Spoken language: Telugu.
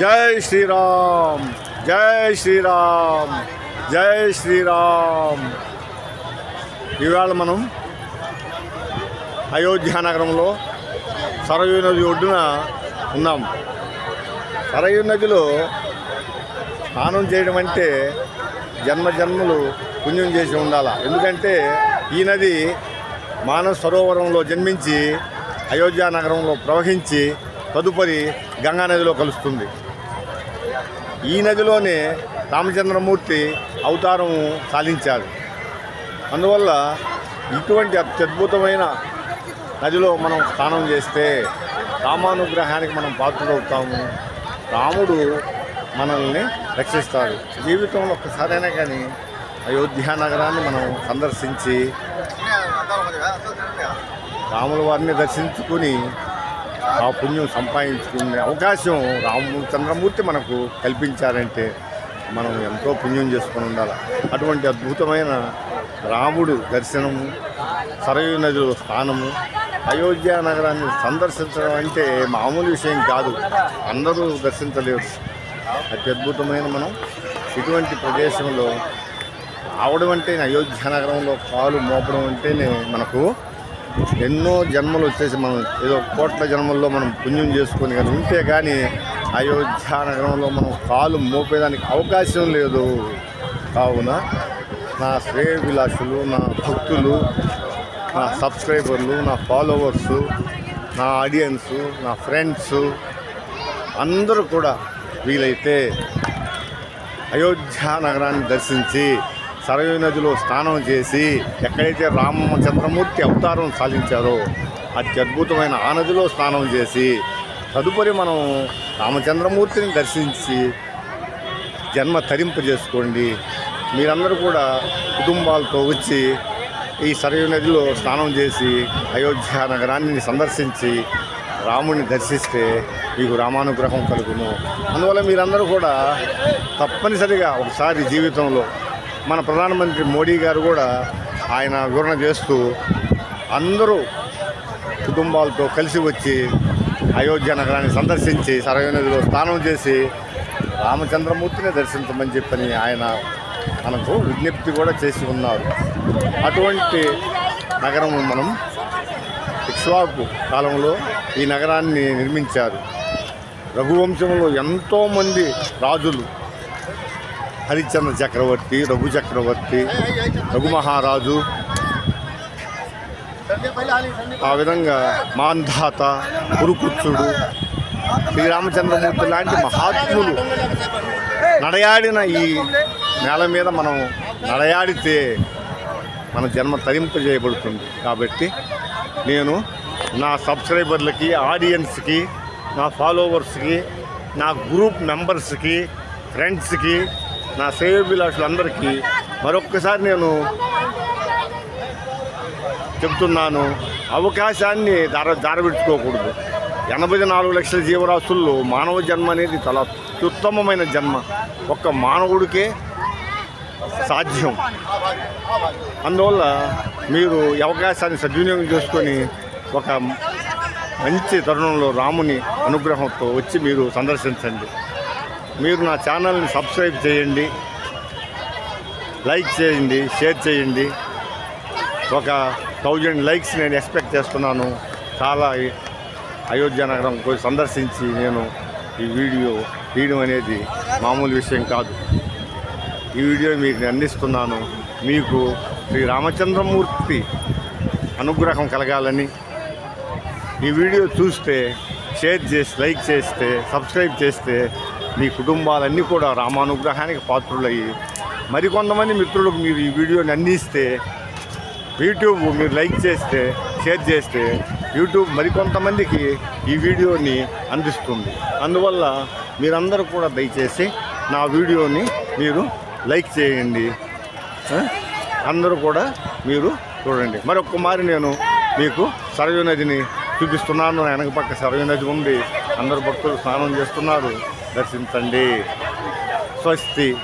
జై శ్రీరామ్ జై శ్రీరామ్ జై శ్రీరామ్. ఇవాళ మనం అయోధ్య నగరంలో సరయూ నది ఒడ్డున ఉన్నాం. సరయూ నదిలో స్నానం చేయడం అంటే జన్మ జన్మలు పుణ్యం చేసి ఉండాల. ఎందుకంటే ఈ నది మానవ సరోవరంలో జన్మించి అయోధ్య నగరంలో ప్రవహించి తదుపరి గంగా నదిలో కలుస్తుంది. ఈ నదిలోనే రామచంద్రమూర్తి అవతారం సాధించారు అందువల్ల ఇటువంటి అత్యద్భుతమైన నదిలో మనం స్నానం చేస్తే రామానుగ్రహానికి మనం పాత్రలవుతాము. రాముడు మనల్ని రక్షిస్తాడు. జీవితంలో ఒక్కసారైనా కానీ అయోధ్య నగరాన్ని మనం సందర్శించి రాముల వారిని దర్శించుకుని ఆ పుణ్యం సంపాదించుకునే అవకాశం రాము చంద్రమూర్తి మనకు కల్పించారంటే మనం ఎంతో పుణ్యం చేసుకొని ఉండాలి. అటువంటి అద్భుతమైన రాముడు దర్శనము సరయు నదిలో స్నానము అయోధ్య నగరాన్ని సందర్శించడం అంటే మామూలు విషయం కాదు. అందరూ దర్శించలేరు. అత్యద్భుతమైన మనం ఇటువంటి ప్రదేశంలో రావడం అంటే అయోధ్య నగరంలో కాలు మోపడం అంటేనే మనకు ఎన్నో జన్మలు వచ్చేసి మనం ఏదో కోట్ల జన్మల్లో మనం పుణ్యం చేసుకొని కానీ ఉంటే కానీ అయోధ్య నగరంలో మనం కాలు మోపేదానికి అవకాశం లేదు. కావున నా శ్రేయభిలాషులు నా భక్తులు నా సబ్స్క్రైబర్లు నా ఫాలోవర్సు నా ఆడియన్స్ నా ఫ్రెండ్స్ అందరూ కూడా వీలైతే అయోధ్య నగరాన్ని దర్శించి సరయూ నదిలో స్నానం చేసి ఎక్కడైతే రామచంద్రమూర్తి అవతారం సాధించారో అత్యద్భుతమైన ఆ నదిలో స్నానం చేసి తదుపరి మనం రామచంద్రమూర్తిని దర్శించి జన్మ తరింపు చేసుకోండి. మీరందరూ కూడా కుటుంబాలతో వచ్చి ఈ సరయూ నదిలో స్నానం చేసి అయోధ్య నగరాన్ని సందర్శించి రాముడిని దర్శిస్తే మీకు రామానుగ్రహం కలుగును. అందువల్ల మీరందరూ కూడా తప్పనిసరిగా ఒకసారి జీవితంలో మన ప్రధానమంత్రి మోడీ గారు కూడా ఆయన వివరణ చేస్తూ అందరూ కుటుంబాలతో కలిసి వచ్చి అయోధ్య నగరాన్ని సందర్శించి సరయనదిలో స్నానం చేసి రామచంద్రమూర్తిని దర్శించమని చెప్పని ఆయన మనకు విజ్ఞప్తి కూడా చేసి ఉన్నారు. అటువంటి నగరం మనం ఇక్ష్వాకు కాలంలో ఈ నగరాన్ని నిర్మించారు. రఘువంశంలో ఎంతోమంది రాజులు హరిశ్చంద్ర చక్రవర్తి రఘు చక్రవర్తి రఘు మహారాజు. ఆ విధంగా మాంధాత కురుకుచ్చుడు శ్రీరామచంద్రమూర్తి లాంటి మహాత్ములు నడయాడిన ఈ నేల మీద మనం నడయాడితే మన జన్మ తరింపజేయబడుతుంది కాబట్టి నేను నా సబ్స్క్రైబర్లకి ఆడియన్స్కి నా ఫాలోవర్స్కి నా గ్రూప్ మెంబర్స్కి ఫ్రెండ్స్కి నా సేవభిలాషులందరికీ మరొక్కసారి నేను చెప్తున్నాను అవకాశాన్ని దార దారబెట్టుకోకూడదు ఎనభై నాలుగు లక్షల జీవరాశుల్లో మానవ జన్మ అనేది చాలా అత్యుత్తమమైన జన్మ. ఒక్క మానవుడికే సాధ్యం. అందువల్ల మీరు ఈ అవకాశాన్ని సద్వినియోగం చేసుకొని ఒక మంచి తరుణంలో రాముని అనుగ్రహంతో వచ్చి మీరు సందర్శించండి. మీరు నా ఛానల్ని సబ్స్క్రైబ్ చేయండి లైక్ చేయండి షేర్ చేయండి. ఒక థౌజండ్ లైక్స్ నేను ఎక్స్పెక్ట్ చేస్తున్నాను. చాలా అయోధ్య నగరం పోయి సందర్శించి నేను ఈ వీడియో తీయడం అనేది మామూలు విషయం కాదు. ఈ వీడియో మీకు అందిస్తున్నాను. మీకు శ్రీ రామచంద్రమూర్తి అనుగ్రహం కలగాలని. ఈ వీడియో చూస్తే షేర్ చేసి లైక్ చేస్తే సబ్స్క్రైబ్ చేస్తే మీ కుటుంబాలన్నీ కూడా రామానుగ్రహానికి పాత్రులయ్యి మరికొంతమంది మిత్రులకు మీరు ఈ వీడియోని అందిస్తే యూట్యూబ్ మీరు లైక్ చేస్తే షేర్ చేస్తే యూట్యూబ్ మరికొంతమందికి ఈ వీడియోని అందిస్తుంది. అందువల్ల మీరందరూ కూడా దయచేసి నా వీడియోని మీరు లైక్ చేయండి. అందరూ కూడా మీరు చూడండి. మరొకమారి నేను మీకు సరయూ నదిని చూపిస్తున్నాను. వెనక పక్క సరయూ నది ఉంది. అందరు భక్తులు స్నానం చేస్తున్నారు. దర్శించండి. స్వస్తి.